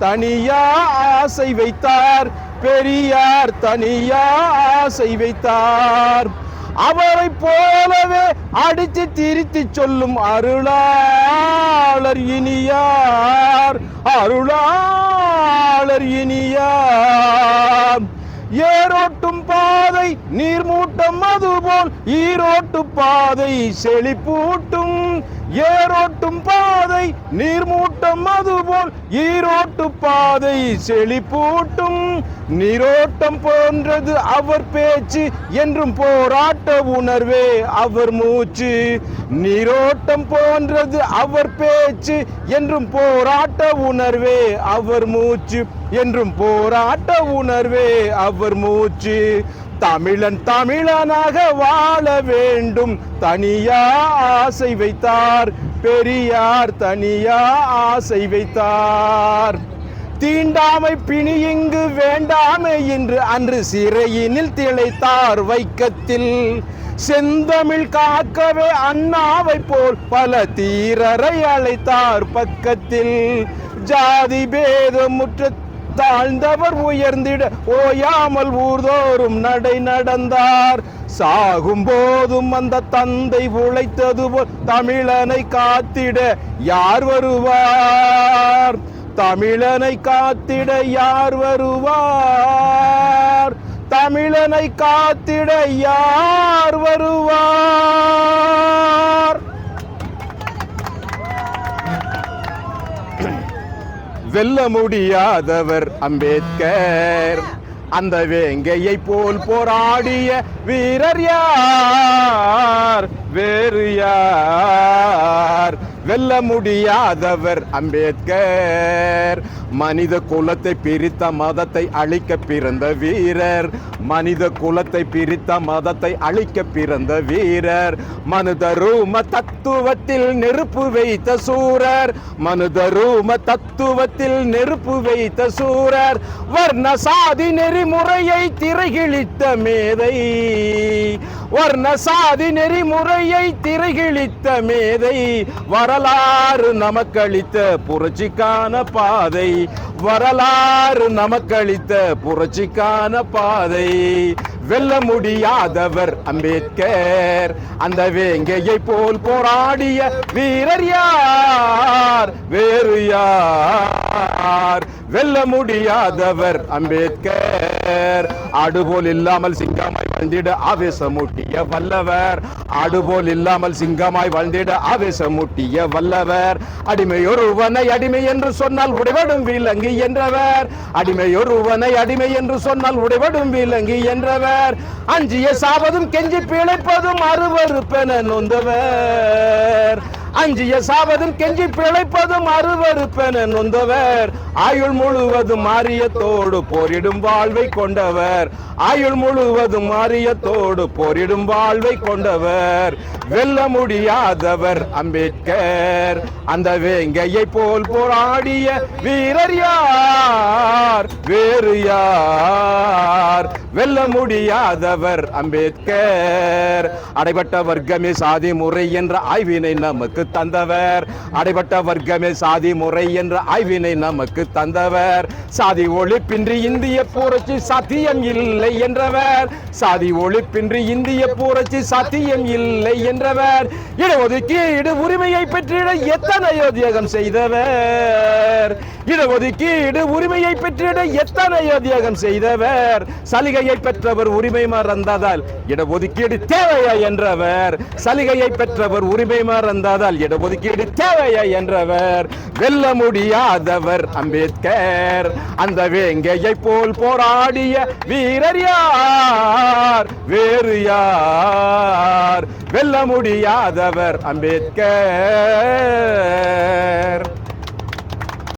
தனியா ஆசை வைத்தார். பெரியார் தனியா ஆசை வைத்தார். அவரை போலவே அடித்து திரித்து சொல்லும் அருளாளர் இனியார். அருளாளர் இனியார். ஏரோட்டும் பாதை நீர்மூட்டம் அதுபோல் ஈரோட்டு பாதை செழிப்பூட்டும் ஏரோட்டும் பாதை நீர்மூட்டம் அதுபோல் ஈரோட்டு பாதை செழிப்பூட்டும். நீரோட்டம் போன்றது அவர் பேச்சு என்றும் போராட்ட உணர்வே அவர் மூச்சு. நீரோட்டம் போன்றது அவர் பேச்சு என்றும் போராட்ட உணர்வே அவர் மூச்சு. என்றும் போராட்ட உணர்வே அவர் மூச்சு. தமிழன் தமிழனாக வாழ வேண்டும். தனியா ஆசை வைத்தார். பெரியார் தனியா ஆசை வைத்தார். தீண்டாமை பிணி இங்கு வேண்டாமை என்று அன்று சிறையினில் திளைத்தார் வைக்கத்தில். செந்தமிழ் காக்கவே அண்ணாவை போல் பல தீரரை அழைத்தார் பக்கத்தில். ஜாதி பேதமுற்ற தாழ்ந்தவர் உயர்ந்திட ஓயாமல் ஊர்தோறும் நடை நடந்தார். சாகும் போதும் அந்த தந்தை உழைத்தது போல் தமிழனை காத்திட யார் வருவார்? தமிழனை காத்திட யார் வருவார்? தமிழனை காத்திட யார் வருவார்? வெல்ல முடியாதவர் அம்பேத்கர். அந்த வேங்கையை போல் போராடிய வீரர் யார்? வேறு யார்? வெல்ல முடியாதவர் அம்பேத்கர். மனித குலத்தை பிரித்த மதத்தை அழிக்க பிறந்த வீரர். மனித குலத்தை பிரித்த மதத்தை அழிக்க பிறந்த வீரர். மனுதரூம தத்துவத்தில் நெருப்பு வைத்த சூரர். மனுதரூம தத்துவத்தில் நெருப்பு வைத்த சூரர். வர்ண சாதி நெறிமுறையை திரைகிழித்த மேதை. வர்ண சாதி நெறிமுறையை திரைகிழித்த மேதை வரலாறு நமக்களித்த புரட்சிக்கான பாதை. வரலாறு நமக்களித்த புரட்சிக்கான பாதை. வெல்ல முடியாதவர் அம்பேத்கர் அந்த வேங்கையை போல் போராடிய வீரர் யார்? வேறு யார்? வெல்ல முடியாதவர் அம்பேத்கர். அடுபோல் இல்லாமல் சிங்கமாய் வாழ்ந்திட ஆவேசமூட்டிய வல்லவர் அடுபோல் இல்லாமல் சிங்கமாய் வாழ்ந்திட ஆவேசமூட்டிய வல்லவர் அடிமையொருவனை அடிமை என்று சொன்னால் உடைவடும் விலங்கு என்றவர் அடிமையொருவனை அடிமை என்று சொன்னால் உடைவடும் விலங்கு என்றவர் அஞ்சிய சாவதும் கெஞ்சி பிழைப்பதும் அருவருப்பென நொந்தவர் அஞ்சிய சாவதும் கெஞ்சி பிழைப்பதும் அருவருப்பென நொந்தவர். ஆயுள் முழுவதும் மாரியத்தோடு போரிடும் வாழ்வை கொண்டவர். ஆயுள் முழுவதும் மாரியத்தோடு போரிடும் வாழ்வை கொண்டவர். வெல்ல முடியாதவர் அம்பேத்கர். அந்த வேங்கையை போல் போராடிய வீரர் யார்? வேறு யார்? வெல்ல முடியாதவர் அம்பேத்கர். அடைபட்ட வர்க்கமே சாதி முறை என்ற ஆய்வினை நமக்கு தந்தவர். அடைபட்ட வர்க்கமே சாதி முறை என்ற ஆய்வினை நமக்கு தந்தவர். சாதி ஒழிப்பின்றி இந்திய புரட்சி சாத்தியம் இல்லை என்றவர். சாதி ஒழிப்பின்றி இந்திய புரட்சி சாத்தியம் இல்லை என்றவர். இடஒதுக்கீடு உரிமையை பெற்றிட எத்தனையோ தியாகம் செய்தவர்? இடஒதுக்கீடு உரிமையை பெற்றிட எத்தனை அதிகம் செய்தவர்? சலுகையை பெற்றவர் உரிமை மறந்ததால் இடஒதுக்கீடு தேவையா என்றவர்? சலுகையை பெற்றவர் உரிமை மறந்ததால் இடஒதுக்கீடு தேவையா என்றவர்? வெல்ல முடியாதவர் அம்பேத்கர். அந்த வேங்கையை போல் போராடிய வீரர் யார்? வேறு யார்? வெல்ல முடியாதவர் அம்பேத்கர்.